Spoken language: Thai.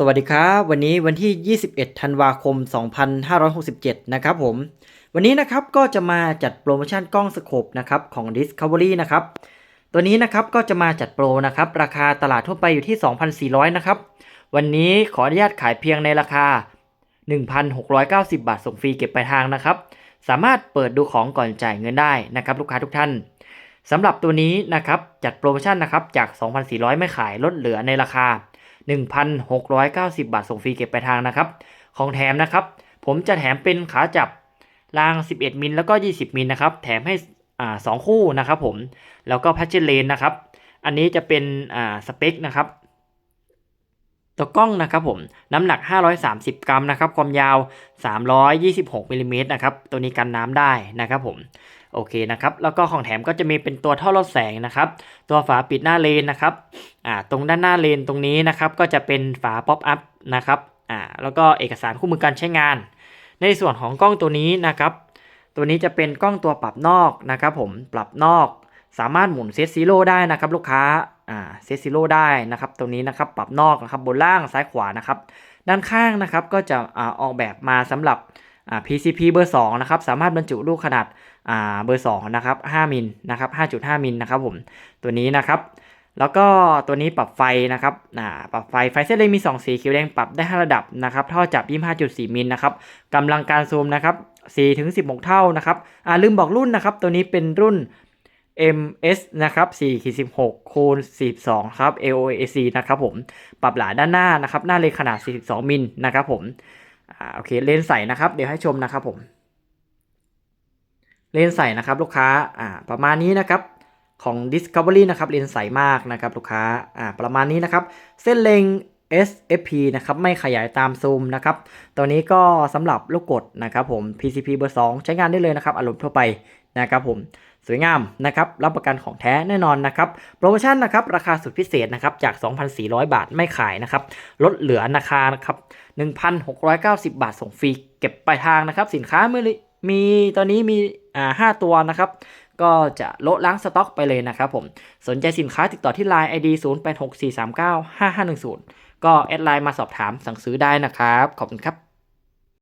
สวัสดีครับ วันนี้วันที่ 21 ธันวาคม 2567 นะครับผม วันนี้นะครับก็จะมาจัดโปรโมชั่นกล้องสโคปนะครับของ Discovery นะครับ ตัวนี้นะครับก็จะมาจัดโปรนะครับ ราคาตลาดทั่วไปอยู่ที่ 2,400 นะครับ วันนี้ขออนุญาตขายเพียงในราคา 1,690 บาทส่งฟรีเก็บปลายทางนะครับ สามารถเปิดดูของก่อนจ่ายเงินได้นะครับ ลูกค้าทุกท่านสำหรับตัวนี้นะครับจัดโปรโมชั่นนะครับจาก 2,400 ไม่ขายลดเหลือในราคา 1,690 บาทส่งฟรีเก็บปลายทางนะครับ ของแถมนะครับ ผมจะแถมเป็นขาจับราง 11 มิลแล้วก็ 20 มิลนะครับ แถมให้อ่าสองคู่นะครับผม แล้วก็พัชเชอร์เลนนะครับ อันนี้จะเป็นอ่าสเปคนะครับ ตัวกล้องนะครับผม น้ำหนัก 530 กรัมนะครับ ความยาว 326มิลลิเมตรนะครับ ตัวนี้กันน้ำได้นะครับผม โอเคนะครับ แล้วก็ของแถมก็จะมีเป็นตัวท่อลดแสงนะครับ ตัวฝาปิดหน้าเลนนะครับอ่าตรงด้านหน้าเลนตรงนี้นะครับก็จะเป็นฝาป๊อปอัพนะครับอ่าแล้วก็เอกสารคู่มือการใช้งาน ในส่วนของกล้องตัวนี้นะครับ ตัวนี้จะเป็นกล้องตัวปรับนอกนะครับ ผมปรับนอก สามารถหมุนเซตซีโร่ได้นะครับลูกค้าอ่าเซตซีโร่ได้นะครับตรงนี้นะครับปรับนอกนะครับบนล่างซ้ายขวานะครับ ด้านข้างนะครับก็จะอ่าออกแบบมาสำหรับ PCP เบอร์2นะครับสามารถบรรจุลูกขนาดาเบอร์2นะครับ5มิลนะครับ5.5 มิลนะครับผมตัวนี้นะครับแล้วก็ตัวนี้ปรับไฟนะครับปรับไฟไฟเส้นเล็กมี 2 สีเขียวแดงปรับได้ 5 ระดับนะครับท่อจับ 25.4 มิลนะครับกำลังการซูมนะครับ4ถึง16 เท่านะครับอาลืมบอกรุ่นนะครับตัวนี้เป็นรุ่น MS นะครับ4 16คูณ42 ครับ AOAC นะครับผม ปรับหลาด้านหน้านะครับ หน้าเลนขนาด 42 มิลนะครับผม อ่าโอเคเลนส์ใสนะครับเดี๋ยวให้ชมนะครับผม เลนส์ใสนะครับลูกค้าอ่าประมาณนี้นะครับของ Discovery นะครับเลนส์ใสมากนะครับลูกค้าอ่าประมาณนี้นะครับ เส้นเล็ง SFP นะครับไม่ขยายตามซูมนะครับตัวนี้ก็สำหรับลูกกดนะครับผม PCP เบอร์ 2 ใช้งานได้เลยนะครับอารมณ์ทั่วไปนะครับผม สวยงามนะครับรับประกันของแท้แน่นอนนะครับโปรโมชั่นนะครับราคาสุดพิเศษนะครับจาก 2,400 บาทไม่ขายนะครับลดเหลือราคานะครับ1,690 บาทส่งฟรีเก็บปลายทางนะครับ สินค้ามือมีตอนนี้มีอ่า5ตัวนะครับก็จะละล้างสต็อกไปเลยนะครับผมสนใจสินค้าติดต่อที่ Line ID 0864395510 ก็แอดไลน์มาสอบถามสั่งซื้อได้นะครับ ขอบคุณครับ